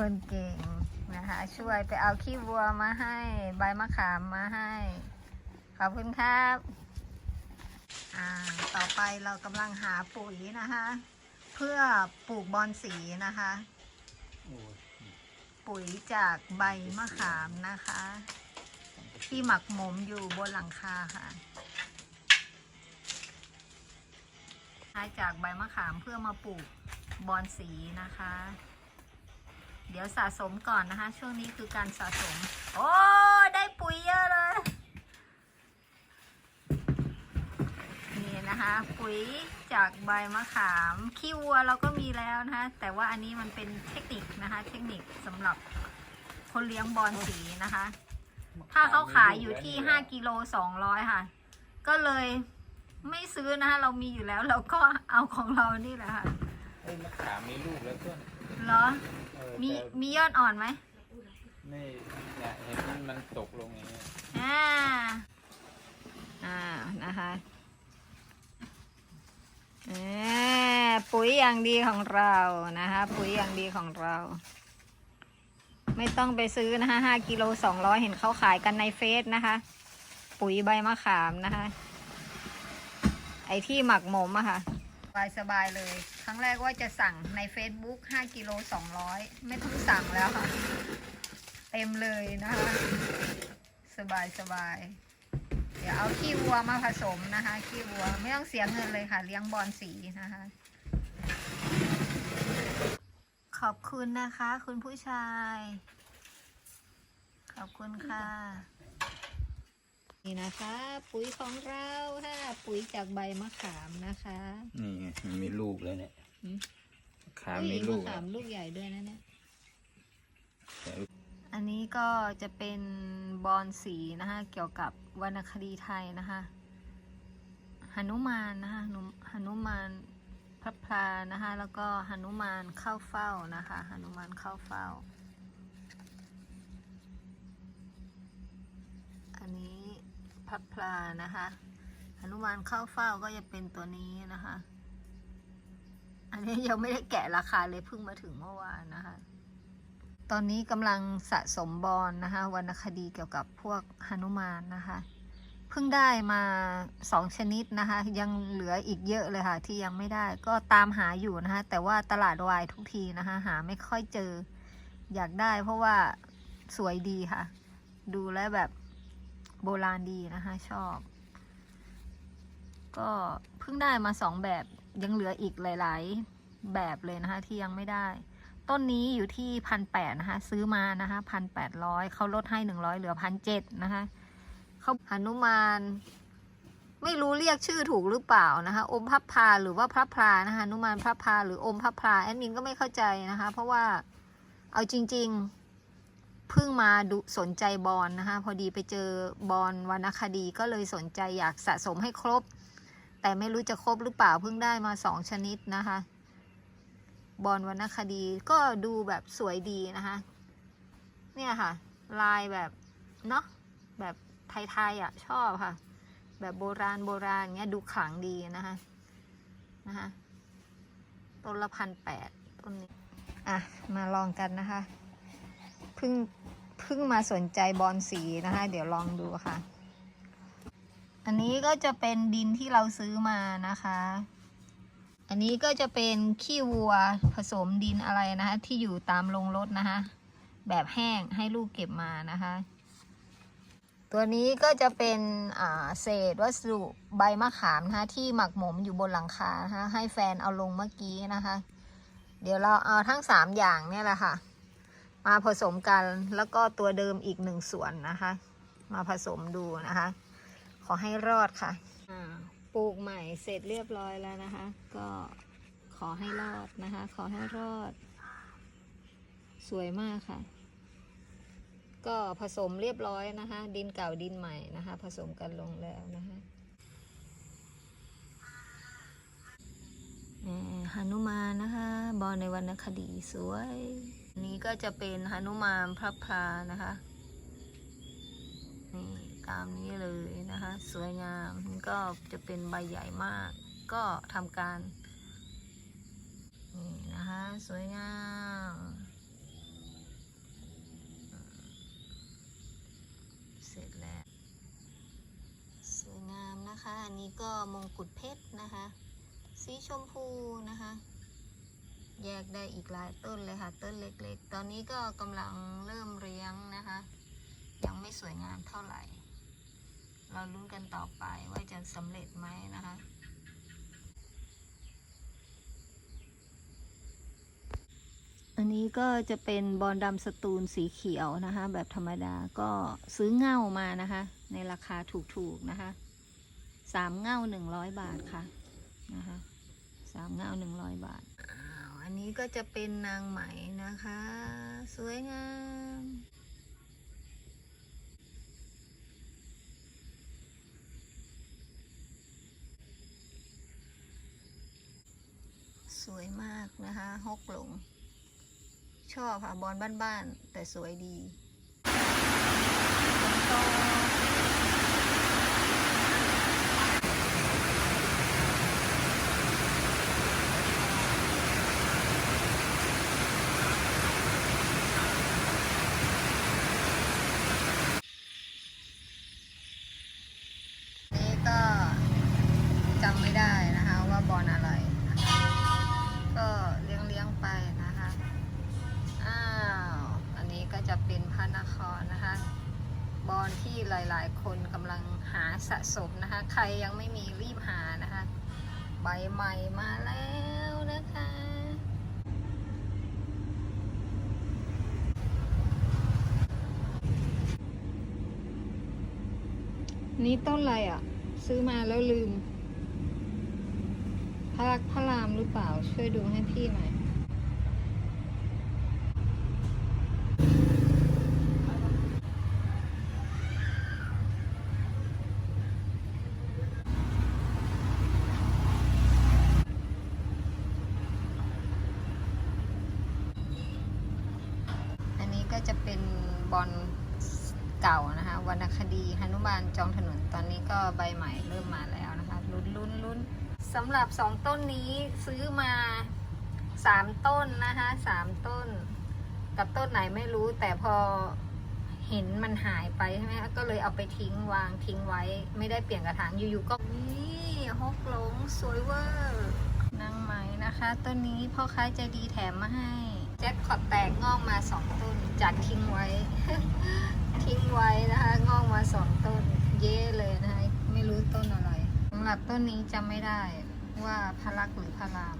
คนเก่งนะคะ ช่วยไปเอาขี้วัวมาให้ ใบมะขามมาให้ ขอบคุณครับอ่าต่อไปเรากำลังหาปุ๋ยนะคะ เพื่อปลูกบอนสีนะคะ ปุ๋ยจากใบมะขามนะคะ ที่หมักหมมอยู่บนหลังคาค่ะใช้จากใบมะขามเพื่อมาปลูกบอนสีนะคะ เดี๋ยวสะสมก่อนนะคะ ช่วงนี้คือการสะสม โอ้ ได้ปุ๋ยเยอะเลย นี่นะคะ ปุ๋ยจากใบมะขาม ขี้วัวเราก็มีแล้วนะคะ แต่ว่าอันนี้มันเป็นเทคนิคนะคะ เทคนิคสำหรับคนเลี้ยงบอนสีนะคะ ถ้าเขาขายอยู่ที่5กิโล200ค่ะ ก็เลยไม่ซื้อนะคะ เรามีอยู่แล้วเราก็เอาของเรานี่แหละค่ะ เอ้ยมะขามมีลูกแล้วต้น เหรอ เออมี แต่มียอดอ่อนไหมไม่เนี่ยเห็นมันตกลงอย่างเงี้ยอ่า อ่า นะคะเออปุ๋ยอย่างดีของเรานะคะ ปุ๋ยอย่างดีของเรา ไม่ต้องไปซื้อนะคะห้ากิโลสองร้อยเห็นเขาขายกันในเฟซนะคะ ปุ๋ยใบมะขามนะคะ ไอที่หมักหมมอะค่ะ สบายสบายเลย ครั้งแรกว่าจะสั่งใน Facebook 5กิโล200 ไม่ต้องสั่งแล้วค่ะ เต็มเลยนะคะ สบายสบาย เดี๋ยวเอาขี้วัวมาผสมนะคะ ขี้วัวไม่ต้องเสียเงินเลยค่ะ เลี้ยงบอลสีนะคะ ขอบคุณนะคะ คุณผู้ชาย ขอบคุณค่ะ นี่นะคะ ปุ๋ยของเราค่ะ ปุ๋ยจากใบมะขามนะคะ นี่ไงมันมีลูกแล้วเนี่ยอืมมะขามอุ้ยมีลูมะกขามลูกใหญ่ด้วยนะเนี่ย แต่อันนี้ก็จะเป็นบอลสีนะคะ เกี่ยวกับวรรณคดีไทยนะคะหนุมานนะคะหนุหนุมานพระพลานะคะ แล้วก็หนุมานเข้าเฝ้านะคะหนุมานเข้าเฝ้า อันนี้ พระพลานะคะหนุมานเข้าเฝ้าก็จะเป็นตัวนี้นะคะ อันนี้ยังไม่ได้แกะราคาเลยเพิ่งมาถึงเมื่อวานนะคะ ตอนนี้กำลังสะสมบอลนะคะวรรณคดีเกี่ยวกับพวกหนุมานนะคะเพิ่งได้มาสองชนิดนะคะ ยังเหลืออีกเยอะเลยค่ะ ที่ยังไม่ได้ก็ตามหาอยู่นะคะ แต่ว่าตลาดวายทุกทีนะคะ หาไม่ค่อยเจอ อยากได้เพราะว่าสวยดีค่ะ ดูแล้วแบบ โบราณดีนะคะชอบ ก็เพิ่งได้มาสองแบบยังเหลืออีกหลาย ๆ แบบเลยนะคะที่ยังไม่ได้ ต้นนี้อยู่ที่พันแปดนะคะ ซื้อมานะคะพันแปดร้อยเขาลดให้หนึ่งร้อยเหลือพันเจ็ดนะคะเขาหนุมานไม่รู้เรียกชื่อถูกหรือเปล่านะคะอมพับพาหรือว่าพระพลานะคะหนุมานพระพาหรืออมพับพาแอดมินก็ไม่เข้าใจนะคะ เพราะว่าเอาจริง ๆ เพิ่งมาดูสนใจบอลนะคะ พอดีไปเจอบอลวรรณคดีก็เลยสนใจอยากสะสมให้ครบ แต่ไม่รู้จะครบหรือเปล่าเพิ่งได้มาสองชนิดนะคะ บอลวรรณคดีก็ดูแบบสวยดีนะคะ เนี่ยค่ะ ลายแบบเนาะแบบไทยๆอะชอบค่ะ แบบโบราณโบราณเงี้ยดูขลังดีนะคะนะคะต้นละพันแปดต้นนี้ อะ มาลองกันนะคะ พิ่งเพิ่งมาสนใจบอลสีนะคะ เดี๋ยวลองดูค่ะ อันนี้ก็จะเป็นดินที่เราซื้อมานะคะ อันนี้ก็จะเป็นขี้วัวผสมดินอะไรนะคะ ที่อยู่ตามโรงรถนะคะ แบบแห้งให้ลูกเก็บมานะคะ ตัวนี้ก็จะเป็นเศษวัสดุใบมะขามนะคะที่หมักหมมอยู่บนหลังคานะคะให้แฟนเอาลงเมื่อกี้นะคะ เดี๋ยวเราเอาทั้งสามอย่างเนี่ยแหละค่ะ มาผสมกันแล้วก็ตัวเดิมอีกหนึ่งส่วนนะคะ มาผสมดูนะคะ ขอให้รอดค่ะปลูกใหม่เสร็จเรียบร้อยแล้วนะคะ ก็ขอให้รอดนะคะ ขอให้รอด สวยมากค่ะ ก็ผสมเรียบร้อยนะคะ ดินเก่าดินใหม่นะคะ ผสมกันลงแล้วนะคะนี่หนุมานนะคะ บอลในวรรณคดีสวย นี้ก็จะเป็นหนุมานพระพรานะคะ นี่ตามนี้เลยนะคะ สวยงามก็จะเป็นใบใหญ่มาก ก็ทำการ นี่นะคะ สวยงามเสร็จแล้ว สวยงามนะคะ อันนี้ก็มงกุฎเพชรนะคะ สีชมพูนะคะ แยกได้อีกหลายต้นเลยค่ะ ต้นเล็กๆ ตอนนี้ก็กำลังเริ่มเลี้ยงนะคะ ยังไม่สวยงามเท่าไหร่ เราลุ้นกันต่อไปว่าจะสำเร็จไหมนะคะอันนี้ก็จะเป็นบอลดำสตูลสีเขียวนะคะ แบบธรรมดาก็ซื้อเง่ามานะคะ ในราคาถูกๆนะคะสามเง่าหนึ่งร้อยบาทค่ะนะคะสามเง่าหนึ่งร้อยบาท นนี้ก็จะเป็นนางไหมนะคะ สวยงาม สวยมากนะคะฮกหลง ชอบค่ะบอลบ้านๆ แต่สวยดีแล้ว ลที่หลายๆ คนกำลังหาสะสมนะคะ ใครยังไม่มีรีบหานะคะ ใบใหม่มาแล้วนะคะนี่ต้นอะไรอะ ซื้อมาแล้วลืมพระลักพระรามหรือเปล่าช่วยดูให้พี่หน่อย อันนี้ก็ จะเป็นบอลเก่านะคะวรรณคดีหนุบาลจองถนนตอนนี้ก็ใบใหม่เริ่มมาแล้วนะคะลุ้นลุ้นลุ้นสำหรับสองต้นนี้ซื้อมาสามต้นนะคะสามต้น กับต้นไหนไม่รู้แต่พอเห็นมันหายไปใช่ไหมคะก็เลยเอาไปทิ้งวางทิ้งไว้ ไม่ได้เปลี่ยนกระถางอยู่ๆก็นี่ฮกหลงสวยเวอร์นางไหมนะคะ ต้นนี้พ่อค้าใจดีแถมมาให้ แจ็คพอตแตกงอกมาสองต้นจากทิ้งไว้ ทิ้งไว้นะคะงอกมาสองต้น เย้เลยนะคะไม่รู้ต้นอะไรสำหรับต้นนี้จำไม่ได้ว่าพระลักษณ์หรือพระราม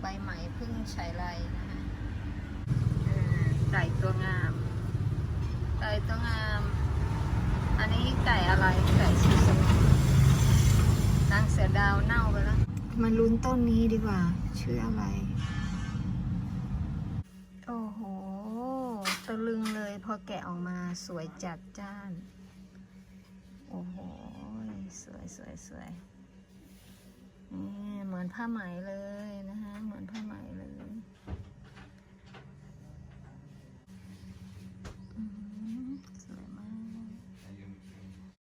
ใบไหมเพึ่งใช้ไรนะคะเออไก่ตัวงาม ไก่ตัวงาม อันนี้ไก่อะไรไก่สีสมนางเสือดาวเน่าไปแล้ว มาลุ้นต้นนี้ดีกว่า ชื่ออะไร โอ้โห ตะลึงเลยพอแกะออกมาสวยจัดจ้าน โอ้โห สวยสวยสวยนี่เหมือนผ้าไหมเลยนะคะเหมือนผ้าไหมเลย